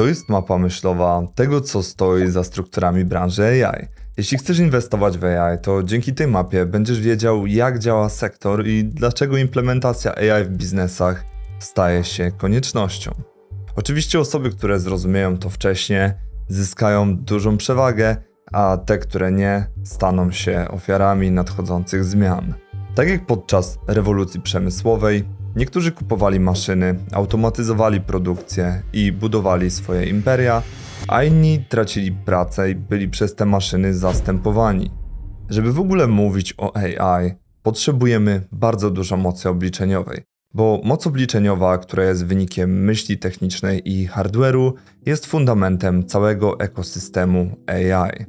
To jest mapa myślowa tego, co stoi za strukturami branży AI. Jeśli chcesz inwestować w AI, to dzięki tej mapie będziesz wiedział, jak działa sektor i dlaczego implementacja AI w biznesach staje się koniecznością. Oczywiście osoby, które zrozumieją to wcześniej, zyskają dużą przewagę, a te, które nie, staną się ofiarami nadchodzących zmian. Tak jak podczas rewolucji przemysłowej, niektórzy kupowali maszyny, automatyzowali produkcję i budowali swoje imperia, a inni tracili pracę i byli przez te maszyny zastępowani. Żeby w ogóle mówić o AI, potrzebujemy bardzo dużo mocy obliczeniowej, bo moc obliczeniowa, która jest wynikiem myśli technicznej i hardware'u, jest fundamentem całego ekosystemu AI.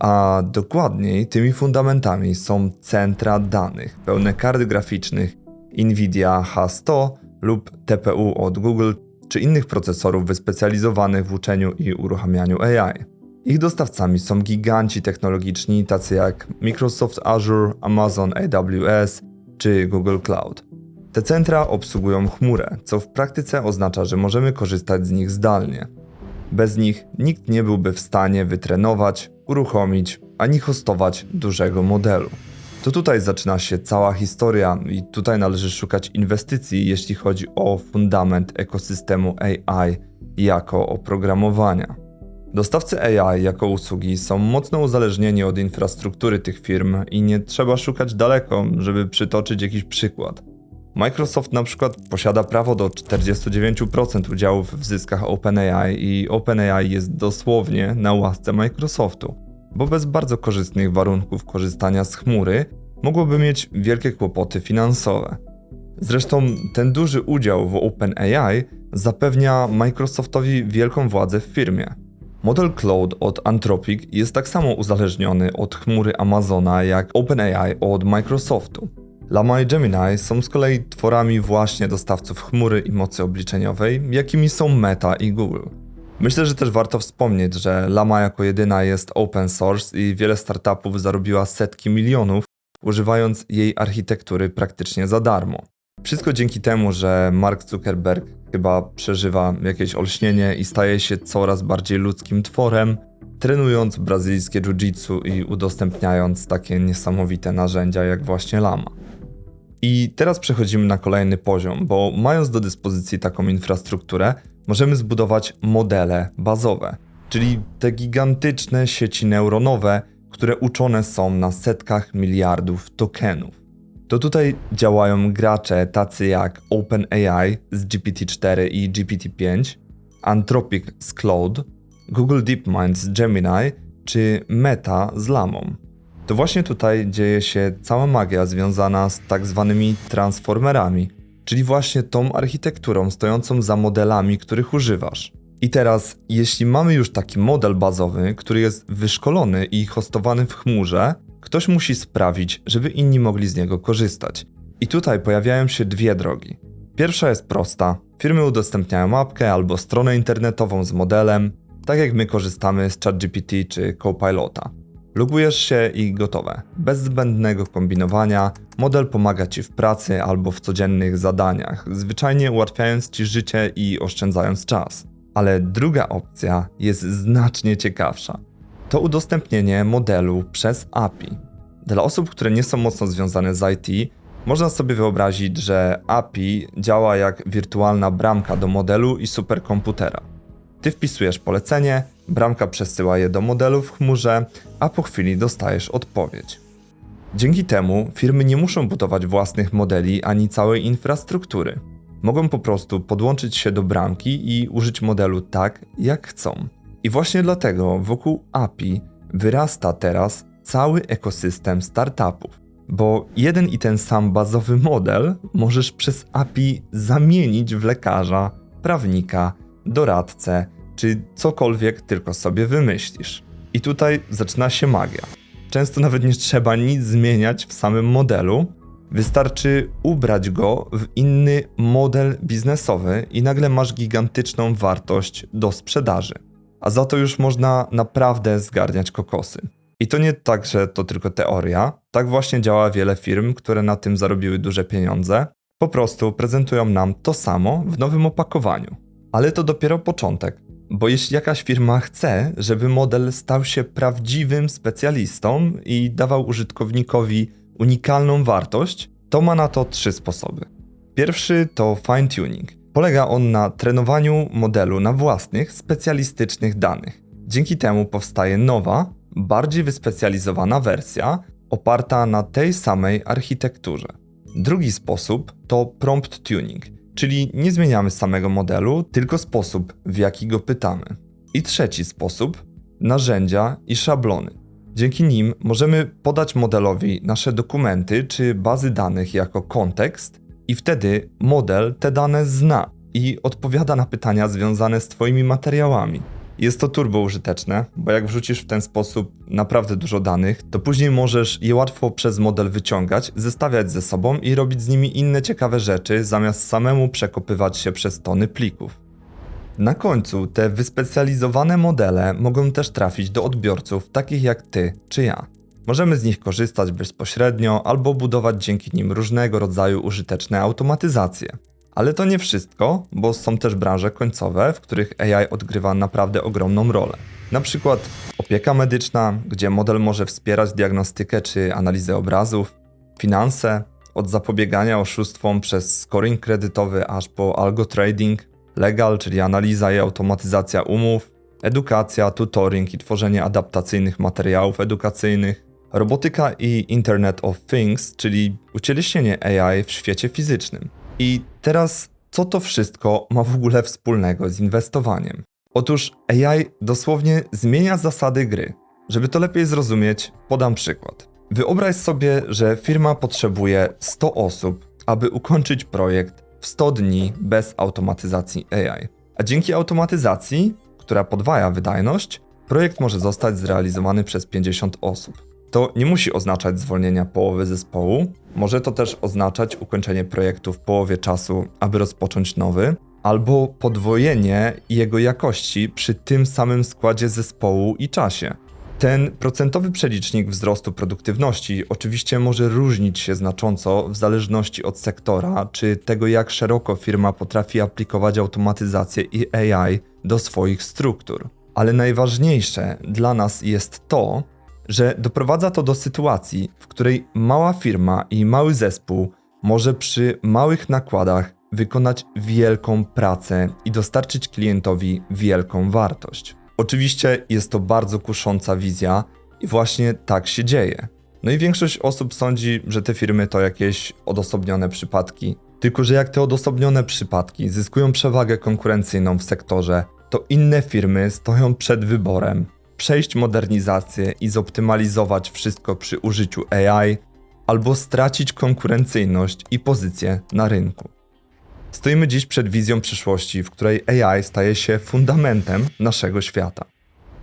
A dokładniej tymi fundamentami są centra danych, pełne kart graficznych Nvidia H100 lub TPU od Google czy innych procesorów wyspecjalizowanych w uczeniu i uruchamianiu AI. Ich dostawcami są giganci technologiczni tacy jak Microsoft Azure, Amazon AWS czy Google Cloud. Te centra obsługują chmurę, co w praktyce oznacza, że możemy korzystać z nich zdalnie. Bez nich nikt nie byłby w stanie wytrenować, uruchomić ani hostować dużego modelu. To tutaj zaczyna się cała historia i tutaj należy szukać inwestycji, jeśli chodzi o fundament ekosystemu AI jako oprogramowania. Dostawcy AI jako usługi są mocno uzależnieni od infrastruktury tych firm i nie trzeba szukać daleko, żeby przytoczyć jakiś przykład. Microsoft na przykład posiada prawo do 49% udziałów w zyskach OpenAI i OpenAI jest dosłownie na łasce Microsoftu, bo bez bardzo korzystnych warunków korzystania z chmury mogłoby mieć wielkie kłopoty finansowe. Zresztą ten duży udział w OpenAI zapewnia Microsoftowi wielką władzę w firmie. Model Cloud od Anthropic jest tak samo uzależniony od chmury Amazona jak OpenAI od Microsoftu. Llama i Gemini są z kolei tworami właśnie dostawców chmury i mocy obliczeniowej, jakimi są Meta i Google. Myślę, że też warto wspomnieć, że Llama jako jedyna jest open source i wiele startupów zarobiła setki milionów, używając jej architektury praktycznie za darmo. Wszystko dzięki temu, że Mark Zuckerberg chyba przeżywa jakieś olśnienie i staje się coraz bardziej ludzkim tworem, trenując brazylijskie jiu-jitsu i udostępniając takie niesamowite narzędzia jak właśnie Lama. I teraz przechodzimy na kolejny poziom, bo mając do dyspozycji taką infrastrukturę, możemy zbudować modele bazowe, czyli te gigantyczne sieci neuronowe, które uczone są na setkach miliardów tokenów. To tutaj działają gracze tacy jak OpenAI z GPT-4 i GPT-5, Anthropic z Cloud, Google DeepMind z Gemini czy Meta z Lamą. To właśnie tutaj dzieje się cała magia związana z tak zwanymi transformerami, czyli właśnie tą architekturą stojącą za modelami, których używasz. I teraz, jeśli mamy już taki model bazowy, który jest wyszkolony i hostowany w chmurze, ktoś musi sprawić, żeby inni mogli z niego korzystać. I tutaj pojawiają się dwie drogi. Pierwsza jest prosta. Firmy udostępniają mapkę albo stronę internetową z modelem, tak jak my korzystamy z ChatGPT czy Copilota. Logujesz się i gotowe. Bez zbędnego kombinowania, model pomaga Ci w pracy albo w codziennych zadaniach, zwyczajnie ułatwiając Ci życie i oszczędzając czas. Ale druga opcja jest znacznie ciekawsza. To udostępnienie modelu przez API. Dla osób, które nie są mocno związane z IT, można sobie wyobrazić, że API działa jak wirtualna bramka do modelu i superkomputera. Ty wpisujesz polecenie, bramka przesyła je do modelu w chmurze, a po chwili dostajesz odpowiedź. Dzięki temu firmy nie muszą budować własnych modeli ani całej infrastruktury. Mogą po prostu podłączyć się do bramki i użyć modelu tak, jak chcą. I właśnie dlatego wokół API wyrasta teraz cały ekosystem startupów, bo jeden i ten sam bazowy model możesz przez API zamienić w lekarza, prawnika, doradcę czy cokolwiek tylko sobie wymyślisz. I tutaj zaczyna się magia. Często nawet nie trzeba nic zmieniać w samym modelu, wystarczy ubrać go w inny model biznesowy i nagle masz gigantyczną wartość do sprzedaży. A za to już można naprawdę zgarniać kokosy. I to nie tak, że to tylko teoria. Tak właśnie działa wiele firm, które na tym zarobiły duże pieniądze. Po prostu prezentują nam to samo w nowym opakowaniu. Ale to dopiero początek. Bo jeśli jakaś firma chce, żeby model stał się prawdziwym specjalistą i dawał użytkownikowi unikalną wartość, to ma na to trzy sposoby. Pierwszy to fine-tuning. Polega on na trenowaniu modelu na własnych, specjalistycznych danych. Dzięki temu powstaje nowa, bardziej wyspecjalizowana wersja, oparta na tej samej architekturze. Drugi sposób to prompt tuning, czyli nie zmieniamy samego modelu, tylko sposób, w jaki go pytamy. I trzeci sposób narzędzia i szablony. Dzięki nim możemy podać modelowi nasze dokumenty czy bazy danych jako kontekst, i wtedy model te dane zna i odpowiada na pytania związane z Twoimi materiałami. Jest to turbo użyteczne, bo jak wrzucisz w ten sposób naprawdę dużo danych, to później możesz je łatwo przez model wyciągać, zestawiać ze sobą i robić z nimi inne ciekawe rzeczy, zamiast samemu przekopywać się przez tony plików. Na końcu te wyspecjalizowane modele mogą też trafić do odbiorców takich jak ty czy ja. Możemy z nich korzystać bezpośrednio albo budować dzięki nim różnego rodzaju użyteczne automatyzacje. Ale to nie wszystko, bo są też branże końcowe, w których AI odgrywa naprawdę ogromną rolę. Na przykład opieka medyczna, gdzie model może wspierać diagnostykę czy analizę obrazów, finanse, od zapobiegania oszustwom przez scoring kredytowy aż po algo trading, legal, czyli analiza i automatyzacja umów, edukacja, tutoring i tworzenie adaptacyjnych materiałów edukacyjnych, robotyka i Internet of Things, czyli ucieleśnienie AI w świecie fizycznym. I teraz, co to wszystko ma w ogóle wspólnego z inwestowaniem? Otóż AI dosłownie zmienia zasady gry. Żeby to lepiej zrozumieć, podam przykład. Wyobraź sobie, że firma potrzebuje 100 osób, aby ukończyć projekt w 100 dni bez automatyzacji AI. A dzięki automatyzacji, która podwaja wydajność, projekt może zostać zrealizowany przez 50 osób. To nie musi oznaczać zwolnienia połowy zespołu, może to też oznaczać ukończenie projektu w połowie czasu, aby rozpocząć nowy, albo podwojenie jego jakości przy tym samym składzie zespołu i czasie. Ten procentowy przelicznik wzrostu produktywności oczywiście może różnić się znacząco w zależności od sektora czy tego, jak szeroko firma potrafi aplikować automatyzację i AI do swoich struktur. Ale najważniejsze dla nas jest to, że doprowadza to do sytuacji, w której mała firma i mały zespół może przy małych nakładach wykonać wielką pracę i dostarczyć klientowi wielką wartość. Oczywiście jest to bardzo kusząca wizja i właśnie tak się dzieje. No i większość osób sądzi, że te firmy to jakieś odosobnione przypadki. Tylko, że jak te odosobnione przypadki zyskują przewagę konkurencyjną w sektorze, to inne firmy stoją przed wyborem przejść modernizację i zoptymalizować wszystko przy użyciu AI, albo stracić konkurencyjność i pozycję na rynku. Stoimy dziś przed wizją przyszłości, w której AI staje się fundamentem naszego świata.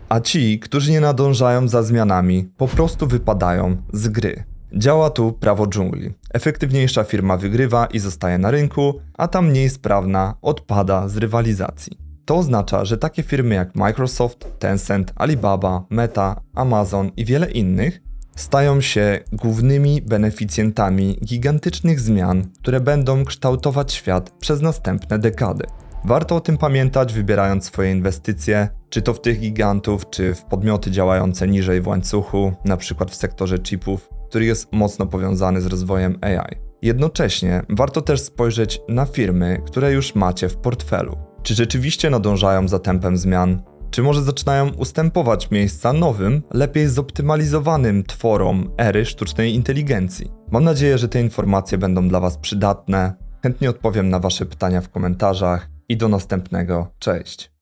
A ci, którzy nie nadążają za zmianami, po prostu wypadają z gry. Działa tu prawo dżungli. Efektywniejsza firma wygrywa i zostaje na rynku, a ta mniej sprawna odpada z rywalizacji. To oznacza, że takie firmy jak Microsoft, Tencent, Alibaba, Meta, Amazon i wiele innych stają się głównymi beneficjentami gigantycznych zmian, które będą kształtować świat przez następne dekady. Warto o tym pamiętać, wybierając swoje inwestycje, czy to w tych gigantów, czy w podmioty działające niżej w łańcuchu, przykład w sektorze chipów, który jest mocno powiązany z rozwojem AI. Jednocześnie warto też spojrzeć na firmy, które już macie w portfelu. Czy rzeczywiście nadążają za tempem zmian? Czy może zaczynają ustępować miejsca nowym, lepiej zoptymalizowanym tworom ery sztucznej inteligencji? Mam nadzieję, że te informacje będą dla Was przydatne. Chętnie odpowiem na Wasze pytania w komentarzach i do następnego. Cześć.